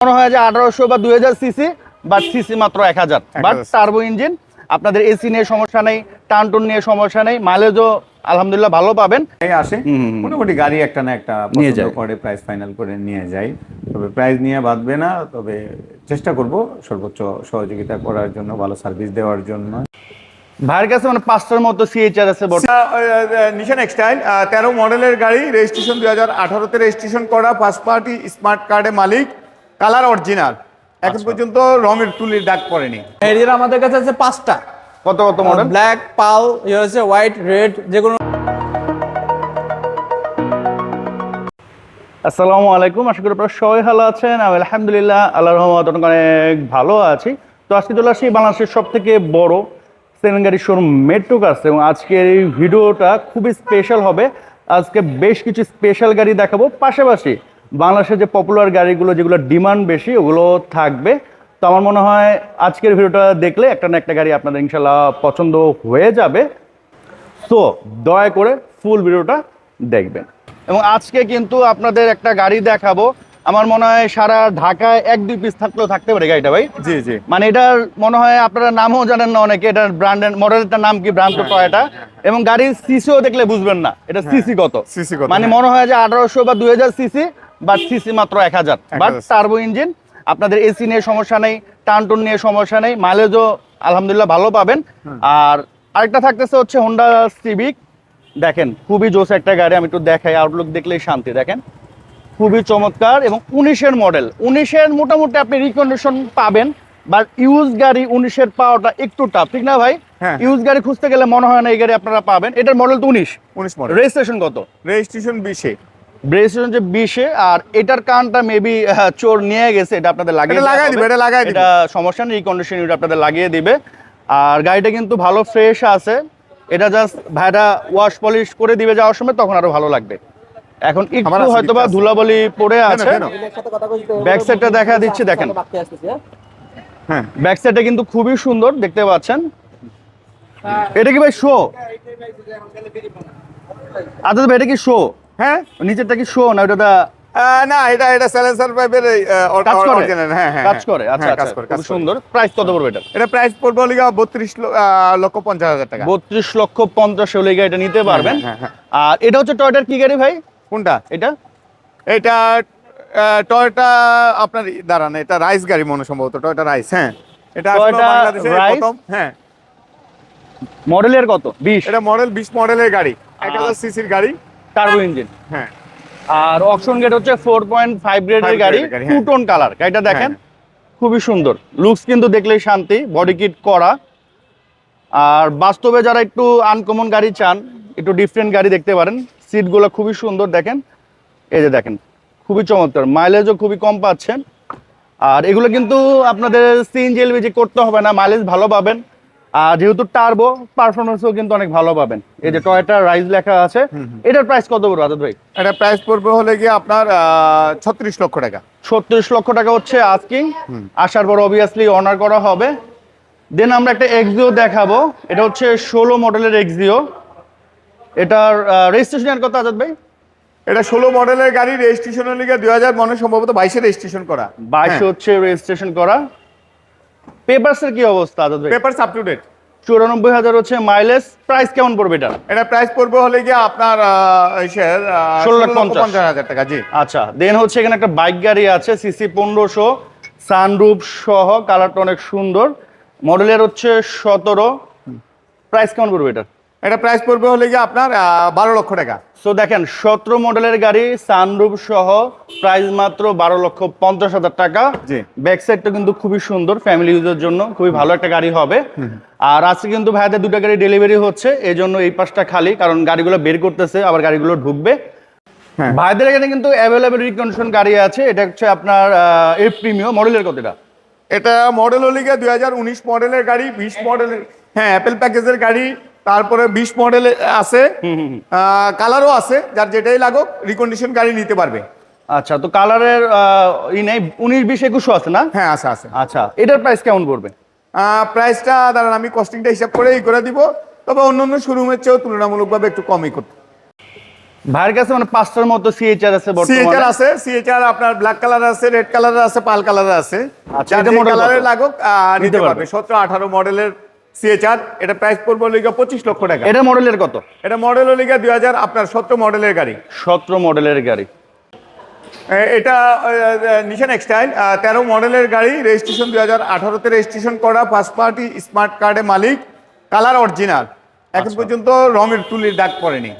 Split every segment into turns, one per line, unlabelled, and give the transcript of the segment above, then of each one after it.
মনে হয় যে আঠারোশো বা দুই হাজার সিসি বাট সিসি মাত্র এক হাজার বাট টার্বো ইঞ্জিন আপনাদের এসি নিয়ে সমস্যা নেই টান টুন নিয়ে সমস্যা নেই মাইলেজও আলহামদুলিল্লাহ ভালো পাবেন
এই আসে। মোটামুটি গাড়ি একটা না একটা
নিয়ে যায়।
করে প্রাইস ফাইনাল করে নিয়ে যাই তবে প্রাইস নিয়ে বাঁধবে না তবে চেষ্টা করব সর্বোচ্চ সহযোগিতা করার জন্য ভালো সার্ভিস দেওয়ার জন্য
ভাইয়ের কাছে মানে পাঁচটার মতো সিএইচআর আছে।
নিশান এক্সটাইল তেরো মডেলের গাড়ি রেজিস্ট্রেশন দুই হাজার আঠারোতে রেজিস্ট্রেশন করা ফার্স্ট পার্টি স্মার্ট কার্ডের মালিক কালার অরিজিনাল। এখন পর্যন্ত রঙের তুলির দাগ পড়েনি।
এরিয়ার আমাদের কাছে আছে পাঁচটা।
কত কত মডেল
ব্ল্যাক পাল ইয়ে হচ্ছে হোয়াইট রেড যে কোনো
আসসালামু আলাইকুম আশা করি আপনারা সবাই ভালো আছেন। আমি আলহামদুলিল্লাহ আল্লাহ রহমত অনেক ভালো আছি। তো আজকে চলে আসি বাংলাদেশের সব থেকে বড় সেভেন গাড়ির শোরুম মেট্রো কাছে এবং আজকের এই ভিডিওটা খুবই স্পেশাল হবে। আজকে বেশ কিছু স্পেশাল গাড়ি দেখাবো। পাশাপাশি বাংলাদেশের যে পপুলার গাড়িগুলো যেগুলো ডিমান্ড বেশি ওগুলো থাকবে। তো আমার মনে হয় আজকের ভিডিওটা দেখলে একটা না একটা গাড়ি আপনাদের ইনশাল্লাহ পছন্দ হয়ে যাবে। সো দয়া করে ফুল ভিডিওটা দেখবেন। এবং আজকে কিন্তু আপনাদের একটা গাড়ি দেখাবো। আমার মনে হয় সারা ঢাকায় এক দুই পিস থাকলেও থাকতে পারে গাড়িটা ভাই।
জি জি।
মানে এটার মনে হয় আপনারা নামও জানেন না অনেকে এটার ব্র্যান্ডের মডেলটার নাম কি ব্র্যান্ড তো এটা এবং গাড়ির সিসিও দেখলে বুঝবেন না এটা সিসি কত।
সিসি কত,
মানে
হ্যাঁ।
মনে হয় যে আঠারোশো বা দুই হাজার সিসি বাট সিসি মাত্র এক হাজার। বাট
1000
টার্বো ইঞ্জিন আপনাদের এসি নিয়ে সমস্যা নেই টান টুন নিয়ে সমস্যা নেই মাইলেজও আলহামদুলিল্লাহ ভালো পাবেন। আর আরেকটা থাকতেছে হচ্ছে হোন্ডা সিভিক দেখেন খুবই জোস একটা গাড়ি আমি একটু দেখাই আউটলুক দেখলেই শান্তি। দেখেন খুবই চমৎকার এবং উনিশের মডেল উনিশের মোটামুটি আপনি রিকন্ডিশন পাবেন বাট ইউজ গাড়ি উনিশের পাওয়াটা একটু টাফ ঠিক না ভাই?
হ্যাঁ।
ইউজ গাড়ি খুঁজতে গেলে মনে হয় না এই গাড়ি আপনারা পাবেন। এটার মডেল তো উনিশ।
উনিশ মডেল
রেজিস্ট্রেশন কত?
রেজিস্ট্রেশন বিশে।
রেজিস্ট্রেশন যে বিশে আর এটার কানটা মেবি চোর নিয়ে গেছে এটা আপনাদের লাগিয়ে
এটা লাগাই। দিবে, এটা লাগাই
এটা সমস্যা নেই রিকন্ডিশন আপনাদের লাগিয়ে দিবে। আর গাড়িটা কিন্তু ভালো ফ্রেশ আছে। এটা জাস্ট ভাইরা ওয়াশ পলিশ করে দিবে যাওয়ার সময় তখন আরও ভালো লাগবে। এখন একটু হয়তো বা ধুলাবলি পড়ে আছে? ব্যাক সাইডটা দেখা দিচ্ছি দেখেন।
হ্যাঁ।
ব্যাক সাইডটা কিন্তু খুবই সুন্দর দেখতে পাচ্ছেন। এটা কি ভাই শো আচ্ছা ভাই এটা কি শো
হ্যাঁ?
নিচেরটা কি শো না? ওটা
না এটা এটা স্যালেন্সার পাইপের
কাজ করে?
হ্যাঁ হ্যাঁ
কাজ করে? আচ্ছা
হ্যাঁ,
আচ্ছা
কাজ করে
খুব সুন্দর। প্রাইস কত পড়বে এটা?
এটা প্রাইস পড়বে হলিগা বত্রিশ লক্ষ পঞ্চাশ হাজার টাকা।
বত্রিশ লক্ষ পঞ্চাশ হলে এটা নিতে পারবেন।
হ্যাঁ, হ্যাঁ,
আর এটা হচ্ছে টয়টার কি গাড়ি ভাই?
কোনটা?
এটা?
এটা টয়টা আপনার দাঁড়ান এটা রাইস গাড়ি মনে সম্ভবত টয়টা রাইস হ্যাঁ। এটা বাংলাদেশে প্রথম হ্যাঁ।
মডেলের কত? বিশ?
এটা মডেল বিশ মডেলের গাড়ি। এক হাজার সিসির গাড়ি।
টার্বো ইঞ্জিন
হ্যাঁ।
আর অপশন গেট হচ্ছে ফোর পয়েন্ট ফাইভ গ্রেডের গাড়ি টু
হ্যাঁ।
টোন কালার গাড়িটা দেখেন খুবই সুন্দর। লুকস কিন্তু দেখলেই শান্তি বডি কিট করা। আর বাস্তবে যারা একটু আনকমন গাড়ি চান একটু ডিফারেন্ট গাড়ি দেখতে পারেন সিটগুলো খুবই সুন্দর দেখেন। এই যে দেখেন খুবই চমৎকার। মাইলেজও খুবই কম পাচ্ছেন। আর এগুলো কিন্তু আপনাদের সিএনজি এলপিজি করতে হবে না মাইলেজ ভালো পাবেন। আর যেহেতু টার্বো পারফরমেন্সও কিন্তু অনেক ভালো পাবেন। এই যে টয়টা রাইজ লেখা আছে এটার প্রাইস কত পড়বে আজাদ ভাই?
এটা প্রাইস পড়বে হলে গিয়ে আপনার ছত্রিশ লক্ষ টাকা।
ছত্রিশ লক্ষ টাকা হচ্ছে আজকিং আসার পর অবভিয়াসলি অনার করা হবে। দেন আমরা একটা এক্সিও দেখাবো। এটা হচ্ছে ষোলো মডেলের এক্সিও এটার রেজিস্ট্রেশন কথা আজাদ ভাই?
এটা ষোলো মডেলের গাড়ি রেজিস্ট্রেশনের লিগে দুই হাজার মনে সম্ভবত বাইশে রেজিস্ট্রেশন করা।
বাইশ হচ্ছে রেজিস্ট্রেশন করা। পেপারসের কি অবস্থা আজাদ ভাই?
পেপার আপ টু ডেট
চুরানব্বই হাজার হচ্ছে মাইলেজ প্রাইস কেমন পড়বে এটা?
এটা প্রাইস পড়বে হলে গিয়ে আপনার
16 লাখ পঞ্চাশ।
হাজার টাকা জি।
আচ্ছা দেন হচ্ছে এখানে একটা বাইক গাড়ি আছে সিসি পনেরোশো সানরুফ সহ কালারটা অনেক সুন্দর। মডেলের হচ্ছে সতেরো। প্রাইস কেমন পড়বে এটা
এটা প্রাইস পড়বে হলে গিয়ে আপনার বারো লক্ষ টাকা।
সো দেখেন সতেরো মডেলের গাড়ি সানরুফ সহ প্রাইস মাত্র বারো লক্ষ পঞ্চাশ হাজার টাকা।
জি।
ব্যাক সাইডটা কিন্তু খুবই সুন্দর ফ্যামিলি ইউজের জন্য খুবই ভালো একটা গাড়ি হবে। আর আজকে কিন্তু ভাইয়াদের দুটো গাড়ি ডেলিভারি হচ্ছে এই জন্য এই পাশটা খালি কারণ গাড়িগুলো বের করতেছে আবার গাড়িগুলো ঢুকবে।
হ্যাঁ।
ভাইদের এখানে কিন্তু অ্যাভেলেবেল রিকন্ডিশন গাড়ি আছে এটা হচ্ছে আপনার এর প্রিমিয়াম মডেলের কতটা?
এটা মডেল হলে গিয়ে দুই হাজার উনিশ মডেলের গাড়ি বিশ মডেলের হ্যাঁ অ্যাপেল প্যাকেজের গাড়ি তারপরে বিশ মডেল আছে কালারও আছে যার যেটাই লাগুক রিকন্ডিশন গাড়ি নিতে পারবে।
আচ্ছা তো কালারের ই নেই উনিশ বিশ একুশো আছে না?
হ্যাঁ আছে আছে।
আচ্ছা এটার প্রাইস কেমন পড়বে?
প্রাইসটা দাঁড়ান আমি কস্টিংটা হিসাব করে ই করে দিব। তবে অন্য অন্য শোরুমের চেয়েও তুলনামূলকভাবে একটু কমই করতে।
ভাইয়ের কাছে মানে পাঁচটার মতো সিএইচআর আছে
সিএচআর আছে সিএচআর আপনার ব্ল্যাক কালার আছে রেড কালার আছে পাল কালার আছে।
আচ্ছা,
কালারের? লাগুক
নিতে। পারবে।
সতেরো আঠারো মডেলের সিএচআর এটা প্রাইস পড়বে লিগা পঁচিশ লক্ষ টাকা।
এটা মডেলের কত?
এটা মডেল লিগা দুই হাজার আপনার সতেরো মডেলের গাড়ি।
সতেরো মডেলের গাড়ি।
এটা নিশান এক্সটাইল তেরো মডেলের গাড়ি রেজিস্ট্রেশন দুই হাজার আঠারোতে রেজিস্ট্রেশন করা ফার্স্ট পার্টি স্মার্ট কার্ডের মালিক কালার অরিজিনাল এখন
আচ্ছা।
পর্যন্ত রঙের তুলির দাগ পড়েনি।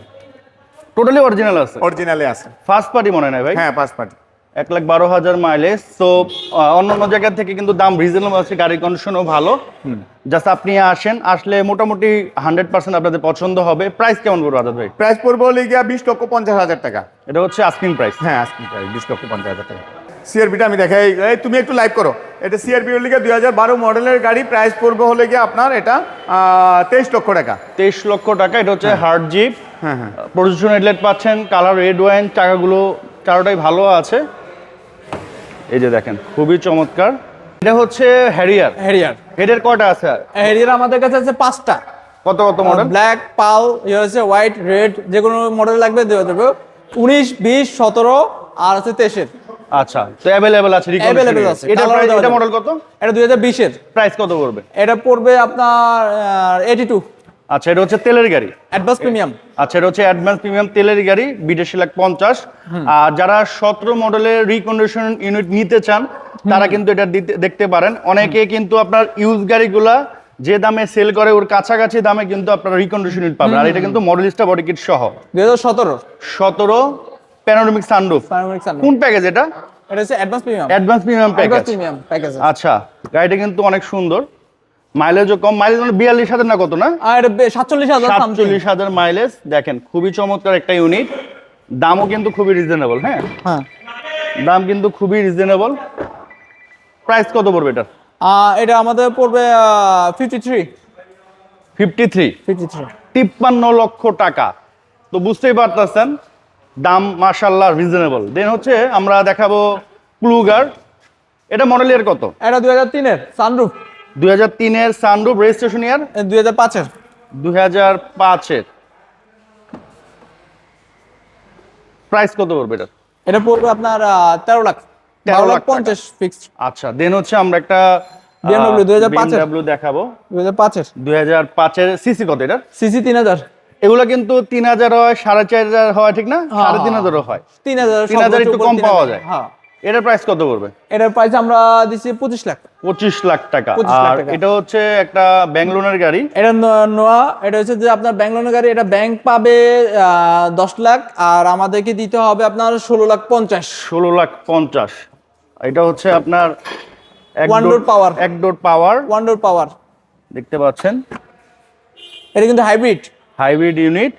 টোটালি অরিজিনাল আছে।
অরিজিনালে আছে।
ফার্স্ট পার্টি মনে নাই ভাই?
হ্যাঁ ফার্স্ট পার্টি
এক লাখ বারো হাজার মাইলেজ তো অন্য অন্য জায়গা থেকে কিন্তু দাম রিজনেবল আছে গাড়ির কন্ডিশনও ভালো। জাস্ট আপনি আসেন আসলে মোটামুটি হান্ড্রেড পার্সেন্ট আপনাদের পছন্দ হবে। প্রাইস কেমন পড়বে আজাদ ভাই?
প্রাইস পড়বে লিগা বিশ লক্ষ পঞ্চাশ হাজার টাকা।
এটা হচ্ছে আস্কিং প্রাইস
হ্যাঁ আজকে প্রাইস বিশ লক্ষ পঞ্চাশ হাজার টাকা। সিআরবিটা আমি দেখাই। এই তুমি একটু লাইভ করো। এটা সিআরবি হলে দুই হাজার বারো মডেলের গাড়ি। প্রাইস পড়বে হলে গিয়ে আপনার এটা তেইশ লক্ষ টাকা।
তেইশ লক্ষ টাকা এটা হচ্ছে হার্ড জিপ
হ্যাঁ হ্যাঁ।
প্রদূষণ হেডলাইট পাচ্ছেন কালার রেড ওয়াইন চাকাগুলো চারোটাই ভালো আছে। এই যে দেখেন খুবই চমৎকার। এটা হচ্ছে হ্যারিয়ার।
হ্যারিয়ার।
হেডের কয়টা আছে
হ্যারিয়ার আমাদের কাছে আছে পাঁচটা।
কত কত মডেল
ব্ল্যাক পাল ইয়ে হচ্ছে হোয়াইট রেড যে কোনো মডেল লাগবে দেওয়া যাবে। উনিশ বিশ সতেরো আর আছে তেইশের।
আচ্ছা তো অ্যাভেলেবেল আছে
Available আছে,
এটা এটা মডেল কত?
এটা দুই হাজার বিশের।
প্রাইস কত পড়বে?
এটা পড়বে আপনার এইটি টু
আচ্ছা এটা হচ্ছে তেলের গাড়ি।
অ্যাডভান্স প্রিমিয়াম
আচ্ছা এটা হচ্ছে অ্যাডভান্স প্রিমিয়াম তেলের গাড়ি বিদেশি লাখ পঞ্চাশ। আর যারা সতেরো মডেলের রিকন্ডিশন ইউনিট নিতে চান তারা কিন্তু এটা দেখতে পারেন। অনেকে কিন্তু আপনার ইউজ গাড়িগুলা যে দামে সেল করে ওর কাছাকাছি দামে কিন্তু আপনার রিকন্ডিশন ইউনিট পাবেন। আর এটা কিন্তু মডেলিস্টা বডি কিট সহ।
দুই হাজার সতেরো।
সতেরো প্যানোরামিক সানরুফ কোন প্যাকেজ এটা?
এটা হচ্ছে advance premium
advance package
premium package
আচ্ছা গাড়িটা কিন্তু অনেক সুন্দর। মাইলেজও কম মাইলেজ মানে বিয়াল্লিশ হাজার না কত না?
আর সাতচল্লিশ হাজার
সাতচল্লিশ হাজার মাইলেজ দেখেন খুবই চমৎকার একটা ইউনিট দামও কিন্তু খুবই রিজনেবল হ্যাঁ?
হ্যাঁ।
দাম কিন্তু খুবই রিজনেবল প্রাইস কত পড়বে এটা
এটা আমাদের পড়বে fifty three
fifty three
fifty three
তিপ্পান্ন লক্ষ টাকা। তো বুঝতেই পারতেছেন দাম মার্শাল্লাহ রিজনেবল দেন হচ্ছে আমরা দেখাবো প্লুগার এটা মডেল ইয়ার কত?
এটা দুই হাজার তিনের সানরুফ
দুই হাজার তিনের সানরুফ রেজিস্ট্রেশন ইয়ার?
দুই হাজার পাঁচের।
দুই হাজার পাঁচের। প্রাইস কত পড়বে এটা?
এটা পড়বে আপনার তেরো লাখ।
13
তেরো
লাখ।
পঞ্চাশ ফিক্সড
আচ্ছা দেন হচ্ছে আমরা একটা
BMW 2005 এর।
বিএমডব্লিউ দেখাবো।
দুই হাজার পাঁচের।
দুই হাজার পাঁচের সিসি কত এটা
সিসি তিন হাজার।
এগুলো কিন্তু তিন হাজার হয় সাড়ে চার হাজার হয় ঠিক না?
হ্যাঁ,
সাড়ে তিন হাজারও হয়।
তিন হাজার
তিন হাজার একটু কম পাওয়া যায়।
হ্যাঁ।
এটার প্রাইস কত পড়বে?
এটার প্রাইস আমরা দিচ্ছি পঁচিশ লাখ।
পঁচিশ লাখ টাকা। আর এটা হচ্ছে একটা ব্যাঙ্গলোনের গাড়ি।
এটা নোয়া এটা হচ্ছে যে আপনার ব্যাংক লোনের গাড়ি এটা ব্যাংক পাবে দশ লাখ আর আমাদেরকে দিতে হবে আপনার ষোলো লাখ পঞ্চাশ।
ষোলো লাখ পঞ্চাশ। এটা হচ্ছে আপনার এক
One
ডোর
power।
এক ডোর পাওয়ার
ওয়ান্ডার পাওয়ার
দেখতে পাচ্ছেন?
এটা কিন্তু হাইব্রিড
হাইব্রিড ইউনিট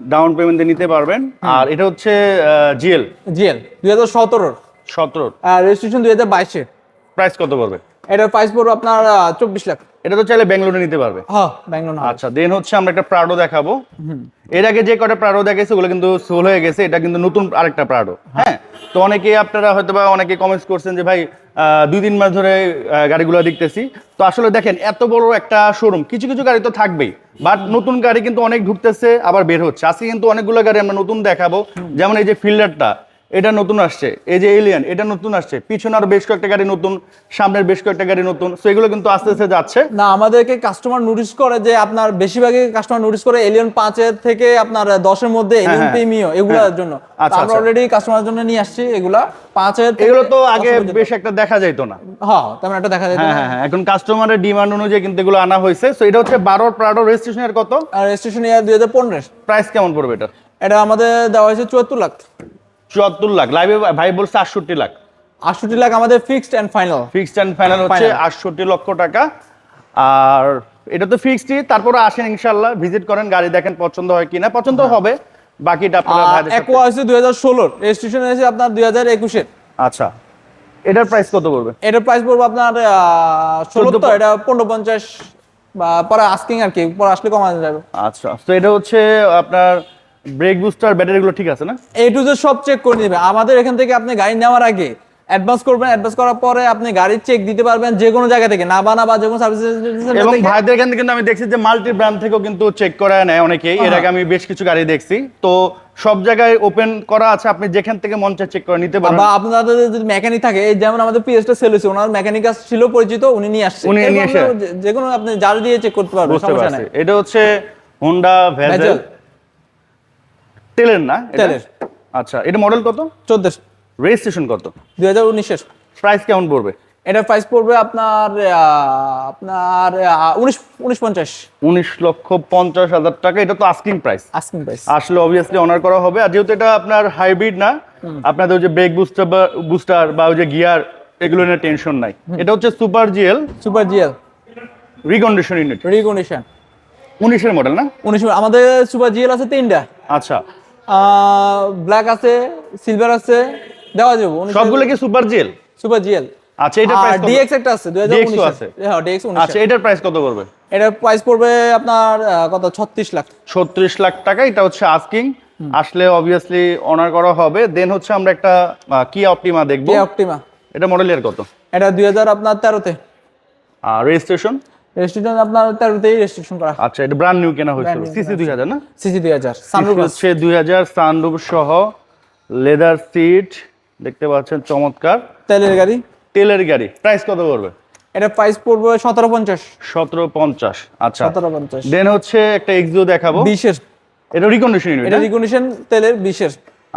ডাউন পেমেন্টে নিতে পারবেন। আর এটা হচ্ছে জিএল
জিএল দুই হাজার সতেরোর।
সতেরো
রেজিস্ট্রেশন দুই হাজার বাইশের।
প্রাইস কত পড়বে?
এটার প্রাইস পড়বে আপনার চব্বিশ লাখ।
এটা তো চাইলে ব্যাঙ্গলোরে নিতে পারবে।
হ্যাঁ ব্যাংক লোন
আচ্ছা দেন হচ্ছে আমরা একটা প্রাডো দেখাবো। এর আগে যে কটা প্রাডো দেখাইছে ওগুলো কিন্তু সোল হয়ে গেছে। এটা কিন্তু নতুন আরেকটা প্রাডো হ্যাঁ। তো অনেকে আপনারা হয়তো বা অনেকে কমেন্টস করছেন যে ভাই দুই তিন মাস ধরে গাড়িগুলো দেখতেছি। তো আসলে দেখেন এত বড় একটা শোরুম কিছু কিছু গাড়ি তো থাকবেই। বাট নতুন গাড়ি কিন্তু অনেক ঢুকতেছে আবার বের হচ্ছে। আজকে কিন্তু অনেকগুলো গাড়ি আমরা নতুন দেখাবো। যেমন এই যে ফিল্ডারটা এটা নতুন আসছে। এই যে এলিয়ান এটা নতুন আসছে। পিছনে আরও বেশ কয়েকটা গাড়ি নতুন সামনের বেশ কয়েকটা গাড়ি নতুন। তো এগুলো কিন্তু আস্তে আস্তে যাচ্ছে।
না আমাদেরকে কাস্টমার নোটিস করে যে আপনার বেশিরভাগই কাস্টমার নোটিস করে এলিয়ন পাঁচের থেকে আপনার দশের মধ্যে এলিয়ন। প্রিমিও এগুলোর। জন্য।
আচ্ছা,
আমরা
আচ্ছা।
অলরেডি কাস্টমারের জন্য নিয়ে আসছি এগুলা। পাঁচের
এগুলো তো আগে। বেশ একটা দেখা যাইতো না।
হ্যাঁ তেমন একটা দেখা যায়
হ্যাঁ হ্যাঁ হ্যাঁ। এখন কাস্টমারের ডিমান্ড অনুযায়ী কিন্তু এগুলো আনা হয়েছে। সো এটা হচ্ছে বারো প্রাডো রেজিস্ট্রেশনের কত?
আর রেজিস্ট্রেশন ইয়ার দুই হাজার পনেরো।
প্রাইস কেমন পড়বে এটা?
এটা আমাদের দেওয়া হয়েছে চুয়াত্তর লাখ।
চুয়াত্তর লাখ। লাইভে ভাই বলছে আটষট্টি লাখ।
আটষট্টি লাখ আমাদের fixed and final
fixed and final হচ্ছে আটষট্টি লক্ষ টাকা। আর এটা তো ফিক্সডই তারপরে আসেন ইনশাল্লাহ ভিজিট করেন গাড়ি দেখেন পছন্দ হয় কিনা। পছন্দ হবে বাকিটা আপনারা ভাইদের সাথে-
একোয়া হচ্ছে দুই হাজার ষোলোর রেজিস্ট্রেশন হয়েছে আপনার দুই হাজার একুশের।
আচ্ছা। এটার প্রাইস কত পড়বে?
এটার প্রাইস পড়বে আপনার ষোলো তো এটা পনেরো পঞ্চাশ বা পরে আস্কিং আর কি পরে আসলে কমানো যাবে।
আচ্ছা। তো এটা হচ্ছে আপনার ব্রেক বুস্টার ব্যাটারিগুলো ঠিক আছে না?
এ টু জেড সব চেক করে নেবে। আমাদের এখান থেকে আপনি গাড়ি নেওয়ার আগে অ্যাডভান্স করবেন অ্যাডভান্স করার পরে আপনি গাড়ির চেক দিতে পারবেন যে কোনো জায়গা থেকে না বানা বা যে কোনো সার্ভিস
এবং ভাইদের এখান থেকে কিন্তু আমি দেখছি যে মাল্টি ব্র্যান্ড থেকেও কিন্তু চেক করা নেয় অনেকেই। এর আগে আমি বেশ কিছু গাড়ি দেখছি। তো সব জায়গায় ওপেন করা আছে আপনি যেখান থেকে মন চায় চেক করে নিতে পারবেন
বা আপনাদের যদি মেকানিক থাকে এই যেমন আমাদের পিএসটা সেল হয়েছে ওনার মেকানিক ছিল পরিচিত উনি নিয়ে আসছে।
উনি নিয়ে আসে
যে- কোনো আপনি জাল দিয়ে চেক করতে পারবেন সমস্যা নেই।
এটা হচ্ছে হোন্ডা ভেজেল। তেলের না?
তেলের।
আচ্ছা এটা মডেল কত?
চোদ্দশো।
রেজিস্ট্রেশন কত?
দুই হাজার উনিশের।
প্রাইস কেমন পড়বে?
এটার প্রাইস পড়বে আপনার আপনার উনিশ উনিশ পঞ্চাশ।
উনিশ লক্ষ পঞ্চাশ হাজার টাকা এটা তো আস্কিং প্রাইস
আস্কিং প্রাইস
আসলে অবভিয়াসলি অনার করা হবে আর যেহেতু এটা আপনার হাইব্রিড না আপনাদের ওই যে ব্রেক বুস্টার বা বুস্টার বা ওই যে গিয়ার এগুলো নিয়ে টেনশন নাই। এটা হচ্ছে super GL
super GL
recondition unit
recondition
উনিশের মডেল না?
উনিশ আমাদের সুপার জিএল আছে তিনটা।
আচ্ছা।
ব্ল্যাক আছে সিলভার আছে দেওয়া যাবে।
সবগুলো কি সুপার জিএল
সুপার জিএল
আচ্ছা
এটা
প্রাইস
ডিএক্স একটা আছে দুই হাজার
DX ও
উনিশ।
আছে?
হ্যাঁ ডিএক্স উনিশ।
আচ্ছা এটার প্রাইস কত পড়বে?
এটার প্রাইস পড়বে আপনার কত? ছত্রিশ লাখ
ছত্রিশ লাখ টাকা এটা হচ্ছে আস্কিং আসলে অবভিয়াসলি অনার করা হবে। দেন হচ্ছে আমরা একটা কি অপটিমা দেখব।
কে অপটিমা
এটা মডেল কত?
এটা দুই হাজার আপনার তেরোতে।
আর রেজিস্ট্রেশন
রেজিস্ট্রেশন আপনার তেরোতেই রেজিস্ট্রেশন করা।
আচ্ছা এটা ব্র্যান্ড নিউ কেনা হয়েছিল। সিসি দুই হাজার না?
সিসি দুই হাজার
সানরুফ হচ্ছে দুই হাজার সানরুফ সহ লেদার সিট দেখতে পাচ্ছেন চমৎকার।
তেলের গাড়ি?
তেলের গাড়ি। প্রাইস কত পড়বে?
এটা প্রাইস পড়বে সতেরো পঞ্চাশ।
সতেরো পঞ্চাশ আচ্ছা।
সতেরো পঞ্চাশ।
দেন হচ্ছে একটা এক্সিও দেখাবো।
বিশের।
এটা রিকন্ডিশন
এটা রিকন্ডিশন তেলের বিশের।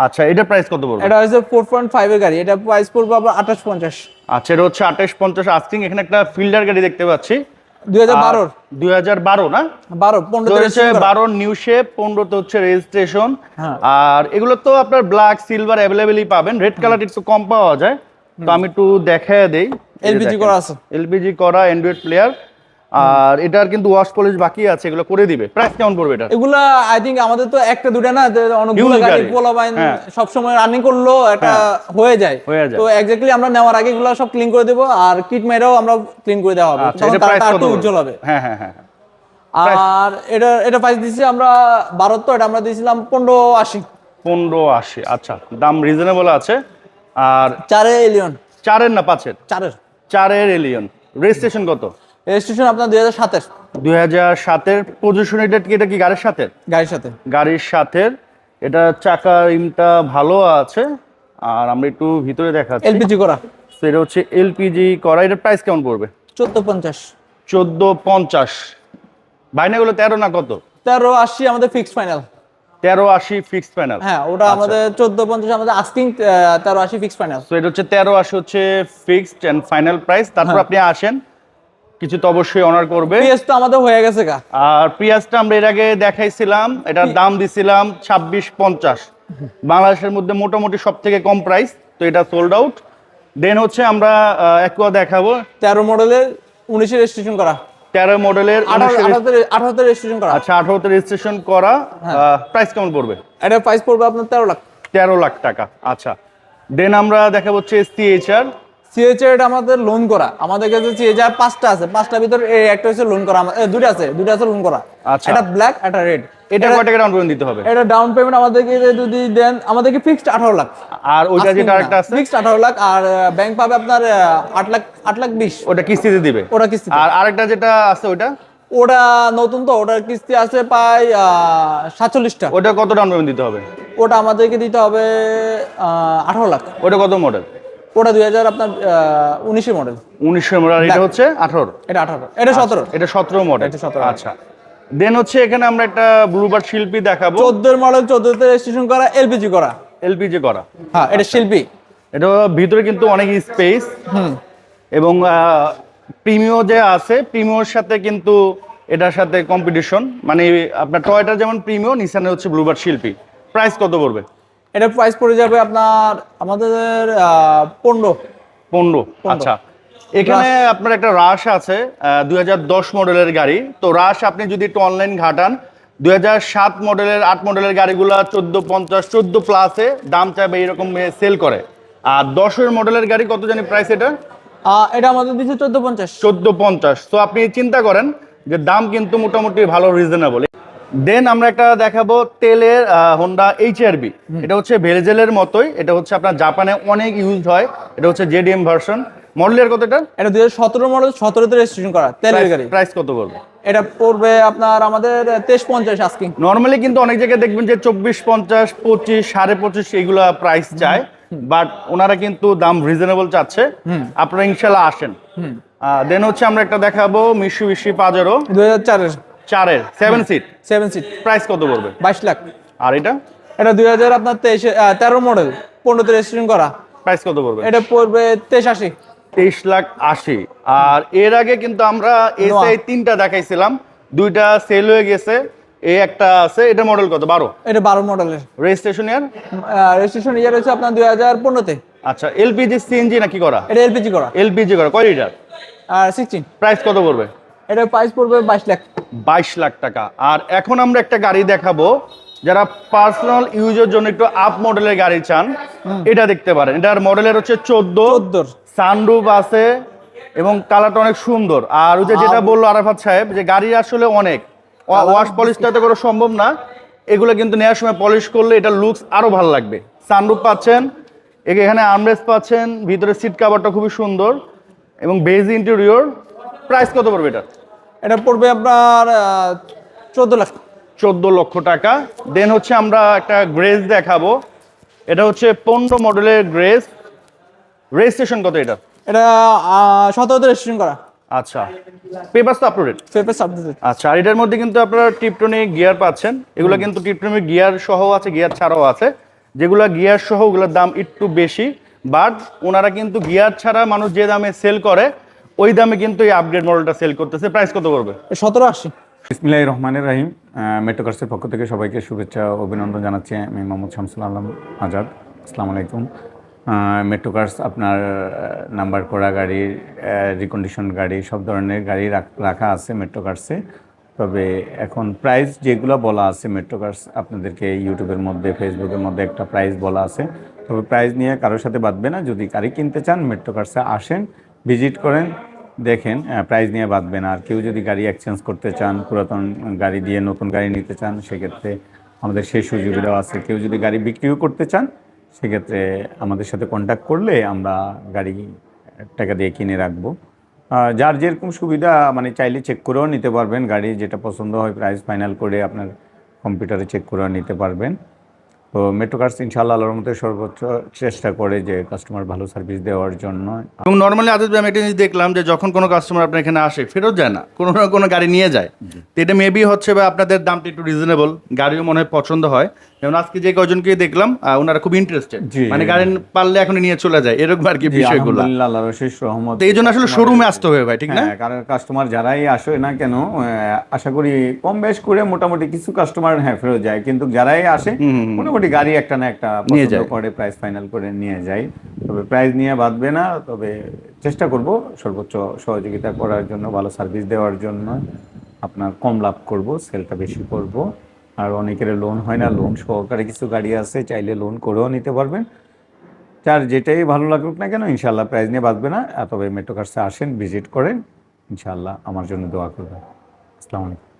আচ্ছা এটা প্রাইস কত পড়বে?
এটা হচ্ছে ফোর পয়েন্ট ফাইভ এর গাড়ি। এটা প্রাইস পড়বে আঠাশ পঞ্চাশ।
আচ্ছা এটা হচ্ছে আঠাশ পঞ্চাশ। আস্কিং এখানে একটা ফিল্ডার গাড়ি দেখতে পাচ্ছি।
দুই হাজার বারোর।
দুই হাজার বারো না?
বারো
তো
পনেরো
হচ্ছে বারোর নিউ শেপ পনেরোতে হচ্ছে রেজিস্ট্রেশন
হ্যাঁ।
আর এগুলো তো আপনার ব্ল্যাক সিলভার অ্যাভেলেবেলই পাবেন। রেড কালার একটু কম পাওয়া যায়। তো আমি একটু দেখায় দেই।
এলপিজি করা আছে।
এলপিজি করা অ্যান্ড্রয়েড প্লেয়ার আর এটার কিন্তু ওয়াশ পলিশ বাকি আছে এগুলো করে দিবে। প্রাইস কেমন পড়বে এটা
এগুলা আই থিঙ্ক আমাদের তো একটা দুটা না অনেকগুলো গাড়ি
গাড়ি।
পোলা বাইন
হ্যাঁ।
সবসময় রানিং করল এটা হয়ে। যায়। তো এক্স্যাক্টলি আমরা নেওয়ার আগে এগুলো সব ক্লিন করে দেবো আর কিট মেরাও আমরা ক্লিন করে দেওয়া হবে।
আচ্ছা
তখন
এটা
তার-
প্রাইস
তার
কত
একটু উজ্জ্বল হবে।
হ্যাঁ হ্যাঁ হ্যাঁ।
আর এটা এটা প্রাইস দিচ্ছি আমরা বারো তো এটা আমরা দিয়েছিলাম পনেরো আশি।
পনেরো আশি আচ্ছা দাম রিজনেবল আছে। আর
চারে এলিয়ন
চারের না পাঁচের?
চারের।
চারের এলিয়ন রেজিস্ট্রেশন কত?
রেজিস্ট্রেশন আপনার দুই হাজার সাতের।
দুই হাজার সাতের পজিশন এটা কি? এটা কি গাড়ির সাথে?
গাড়ির সাথে।
গাড়ির সাথে এটা চাকা রিমটা ভালো আছে। আর আমরা একটু ভিতরে দেখাচ্ছি।
এলপিজি করা।
সেটা হচ্ছে এলপিজি করা। এটার প্রাইস কেমন পড়বে?
চোদ্দ পঞ্চাশ।
চোদ্দ পঞ্চাশ। বাইনাগুলো তেরো না কত?
তেরো আশি আমাদের ফিক্সড ফাইনাল
তেরো আশি ফিক্সড প্যানেল
হ্যাঁ ওটা আমাদের চোদ্দ পঞ্চাশ আমাদের আস্কিং তেরো আশি ফিক্সড ফাইনাল
তো এটা হচ্ছে তেরো আশি হচ্ছে ফিক্সড অ্যান্ড ফাইনাল প্রাইস তারপর
হ্যাঁ।
আপনি আসেন। কিছু তো অবশ্যই অনার করবে।
পিএস তো আমাদের হয়ে গেছে গা।
আর পেঁয়াজটা আমরা এর আগে দেখাইছিলাম এটার দাম দিছিলাম ছাব্বিশ পঞ্চাশ। বাংলাদেশের মধ্যে মোটামুটি সব থেকে কম প্রাইস তো এটা সোল্ড আউট দেন হচ্ছে আমরা একুয়া দেখাবো।
তেরো মডেলের উনিশে রেজিস্ট্রেশন করা।
তেরো মডেলের
আঠারো আঠারোতে রেজিস্ট্রেশন করা।
আচ্ছা আঠারোতে রেজিস্ট্রেশন করা
হ্যাঁ।
প্রাইস কেমন পড়বে?
এটা প্রাইস পড়বে আপনার তেরো লাখ।
তেরো লাখ টাকা আচ্ছা। দেন আমরা দেখাবো হচ্ছে সিএইচআর
সিএচআর আমাদের লোন করা। আমাদের কাছে সিএচআর পাঁচটা আছে। পাঁচটার ভিতরে একটা হচ্ছে লোন করা। এ, আছে। দুইটা আছে লোন করা।
আচ্ছা।
এটা ব্ল্যাক রেড
এটা টাকা ডাউন পেমেন্ট দিতে হবে?
এটা ডাউন পেমেন্ট আমাদেরকে যদি দেন আমাদেরকে ফিক্সড আঠারো লাখ।
আর ওইটা যেটা আরেকটা আছে?
ফিক্সড আঠারো লাখ আর ব্যাংক পাবে আপনার লাখ লাখ
ওটা কিস্তিতে দিবে?
ওটা
আর আরেকটা যেটা আছে ওইটা?
ওটা নতুন তো ওটার কিস্তি আছে প্রায় সাতচল্লিশটা।
ওটা কত ডাউন পেমেন্ট দিতে হবে?
ওটা আমাদেরকে দিতে হবে আঠারো লাখ।
ওটা কত মডেল
ওটা দুই হাজার আপনার উনিশের মডেল
উনিশশো মডেল এটা হচ্ছে আঠারো।
এটা আঠারো। এটা সতেরো।
এটা সতেরো মডেল
এটা 17
আচ্ছা। দেন হচ্ছে এখানে আমরা একটা ব্লুবার শিল্পী দেখাবো।
চোদ্দোর মডেল চোদ্দোতে রেজিস্ট্রেশন করা এলপিজি করা।
এলপিজি করা।
হ্যাঁ এটা শিল্পী।
এটা ভিতরে কিন্তু অনেক স্পেস এবং প্রিমিও যে আছে প্রিমিওর সাথে কিন্তু এটার সাথে কম্পিটিশন মানে আপনার টয়টার যেমন প্রিমিও নিসানে হচ্ছে ব্লুবার শিল্পী। প্রাইস কত পড়বে?
এটা প্রাইস পড়ে যাবে আপনার আমাদের পনেরো।
পনেরো আচ্ছা। এখানে আপনার একটা রাশ আছে দুই হাজার দশ মডেলের গাড়ি। তো রাশ আপনি যদি একটু অনলাইন ঘাটান দুই হাজার সাত মডেলের আট মডেলের গাড়িগুলো চোদ্দ পঞ্চাশ চোদ্দ প্লাসে দাম চাইবে এইরকম সেল করে। আর দশের মডেলের গাড়ি কত জানি প্রাইস এটা?
এটা আমাদের দিচ্ছে চোদ্দ পঞ্চাশ।
চোদ্দ পঞ্চাশ। তো আপনি চিন্তা করেন যে দাম কিন্তু মোটামুটি ভালো রিজনেবল দেন আমরা একটা দেখাবো তেলের হোন্ডা এইচআরবি এটা হচ্ছে ভেলজেলের মতোই। এটা হচ্ছে আপনার জাপানে অনেক ইউজ হয়। এটা হচ্ছে জেডিএম ভার্সন মডেলের কত এটা?
এটা দুই হাজার সতেরো মডেল সতেরোতে রেজিস্ট্রেশন করা। তেলের গাড়ি।
প্রাইস কত করবে
এটা পড়বে আপনার আমাদের তেইশ পঞ্চাশ আস্কিং
নর্মালি কিন্তু অনেক জায়গায় দেখবেন যে চব্বিশ পঞ্চাশ পঁচিশ সাড়ে পঁচিশ এইগুলা প্রাইস চায়। বাট ওনারা কিন্তু দাম রিজনেবল চাচ্ছে। আপনারা ইনশাল্লাহ আসেন। দেন হচ্ছে আমরা একটা দেখাবো মিশু বিশি পাজারো
দুই হাজার চারের।
চারের seven seat
seven seat
price কত পড়বে?
বাইশ লাখ।
আর এটা?
এটা দুই হাজার আপনার তেইশে তেরো মডেল পনেরোতে রেজিস্ট্রেশন করা।
প্রাইস কত পড়বে?
এটা পড়বে তেইশ আশি।
তেইশ লাখ আশি। আর এর আগে কিন্তু আমরা এসআই তিনটা দেখাইছিলাম। দুইটা সেল হয়ে গেছে। এই একটা আছে এটা মডেল কত? বারো?
এটা বারো মডেলের
রেজিস্ট্রেশন ইয়ার
রেজিস্ট্রেশন ইয়ার হচ্ছে আপনার দুই হাজার পনেরোতে।
আচ্ছা এলপিজি সিএনজি নাকি করা?
এটা এলপিজি করা।
এলপিজি করা। কয় লিটার
আর সিক্সটিন
প্রাইস কত পড়বে?
এটা প্রাইস পড়বে বাইশ লাখ।
বাইশ লাখ টাকা। আর এখন আমরা একটা গাড়ি দেখাবো যারা পার্সোনাল ইউজের জন্য একটু আপ মডেলের গাড়ি চান এটা দেখতে পারেন। এটার মডেলের হচ্ছে চোদ্দ। সানরুফ আছে এবং কালারটা অনেক সুন্দর। আর ওই যে যেটা বলল আরাফাত সাহেব যে গাড়ি আসলে অনেক। ওয়াশ পলিশটা তো করা সম্ভব না। এগুলো কিন্তু নেওয়ার সময় পলিশ করলে এটা লুকস আরও ভালো লাগবে। সানরুফ পাচ্ছেন এখানে আর্মরেস পাচ্ছেন ভিতরে সিট কাভারটা খুবই সুন্দর এবং বেজ ইন্টেরিয়র প্রাইস কত পড়বে এটা
এটা পড়বে আপনার চোদ্দ লাখ
চোদ্দ লক্ষ টাকা। দেন হচ্ছে আমরা একটা গ্রেস দেখাবো। এটা হচ্ছে পনেরো মডেলের গ্রেস। রেজিস্ট্রেশন কত এটা?
এটা সতেরোতে রেজিস্ট্রেশন করা।
আচ্ছা। পেপার তো আপলোডেড
পেপার সাবজেক্ট
আচ্ছা আর এটার মধ্যে কিন্তু আপনারা টিপটনিক গিয়ার পাচ্ছেন। এগুলো কিন্তু টিপটনিক গিয়ার সহ আছে গিয়ার ছাড়াও আছে। যেগুলো গিয়ার সহ ওগুলোর দাম একটু বেশি। বাট ওনারা কিন্তু গিয়ার ছাড়া মানুষ যে দামে সেল করে ওই দামে কিন্তু এই আপগ্রেড মডেলটা সেল করতেছে। প্রাইস কত করবে?
সতেরো আশি।
বিসমিল্লাহ রহমানের রাহিম। মেট্রোকার্সের পক্ষ থেকে সবাইকে শুভেচ্ছা অভিনন্দন জানাচ্ছি আমি মোহাম্মদ শামসুল আলম আজাদ। আসসালামু আলাইকুম। মেট্রোকার্স আপনার নাম্বার করা গাড়ি রিকন্ডিশন গাড়ি সব ধরনের গাড়ি রাখ- রাখা আছে মেট্রোকার্সে তবে এখন প্রাইস যেগুলো বলা আছে মেট্রোকার্স আপনাদেরকে ইউটিউবের মধ্যে ফেসবুকের মধ্যে একটা প্রাইস বলা আছে। তবে প্রাইস নিয়ে কারোর সাথে বাঁধবে না। যদি গাড়ি কিনতে চান মেট্রোকার্সে আসেন। ভিজিট করেন, দেখেন প্রাইস নিয়ে বাঁধবে না আর কেউ যদি গাড়ি এক্সচেঞ্জ করতে চান, পুরাতন গাড়ি দিয়ে নতুন গাড়ি নিতে চান, সেক্ষেত্রে আমাদের সেই সুযোগটাও আছে। কেউ যদি গাড়ি বিক্রিও করতে চান, সেক্ষেত্রে আমাদের সাথে কন্ট্যাক্ট করলে আমরা গাড়ি টাকা দিয়ে কিনে রাখব। যার যেরকম সুবিধা মানে চাইলে চেক করেও নিতে পারবেন। গাড়ি যেটা পছন্দ হয় প্রাইস ফাইনাল করে আপনার কম্পিউটারে চেক করেও নিতে পারবেন। তো মেট্রো কার্স ইনশাআল্লাহ আল্লাহর মধ্যে সর্বোচ্চ চেষ্টা করে যে কাস্টমার ভালো সার্ভিস দেওয়ার জন্য।
এবং নর্মালি আজ আমি একটা জিনিস দেখলাম যে যখন কোনো কাস্টমার আপনার এখানে আসে ফেরত যায় না কোনো না কোনো গাড়ি নিয়ে যায়। তো এটা মেবি হচ্ছে বা আপনাদের দামটা একটু রিজনেবল গাড়িও মনে হয় পছন্দ হয়। যেমন আজকে যে কজনকে দেখলাম ওনারা খুব ইন্টারেস্টেড মানে গাড়ি পারলে এখন নিয়ে চলে যায় এরকম আর কি বিষয়গুলো।
আল্লাহর অশেষ রহমত।
এই জন্য আসলে শোরুমে আসতে হবে ভাই ঠিক না?
হ্যাঁ কারণ কাস্টমার যারাই আসে না কেন আশা করি কম বেশ করে মোটামুটি কিছু কাস্টমার হ্যাঁ ফেরত যায়। কিন্তু যারাই আসে মোটামুটি গাড়ি একটা না একটা
নিয়ে যায়।
করে প্রাইস ফাইনাল করে নিয়ে যায়। তবে প্রাইস নিয়ে বাঁধবে না তবে চেষ্টা করব সর্বোচ্চ সহযোগিতা করার জন্য ভালো সার্ভিস দেওয়ার জন্য। আপনার কম লাভ করব সেলটা বেশি করব। আর অনেকের লোন হয় না লোন সহকারে কিছু গাড়ি আছে চাইলে লোন করেও নিতে পারবেন। যার যেটাই ভালো লাগুক না কেন ইনশাল্লাহ প্রাইজ নিয়ে বাঁচবে না। তবে মেট্রো কার্সে আসেন ভিজিট করেন। ইনশাল্লাহ আমার জন্য দোয়া করবেন। আসসালামু আলাইকুম।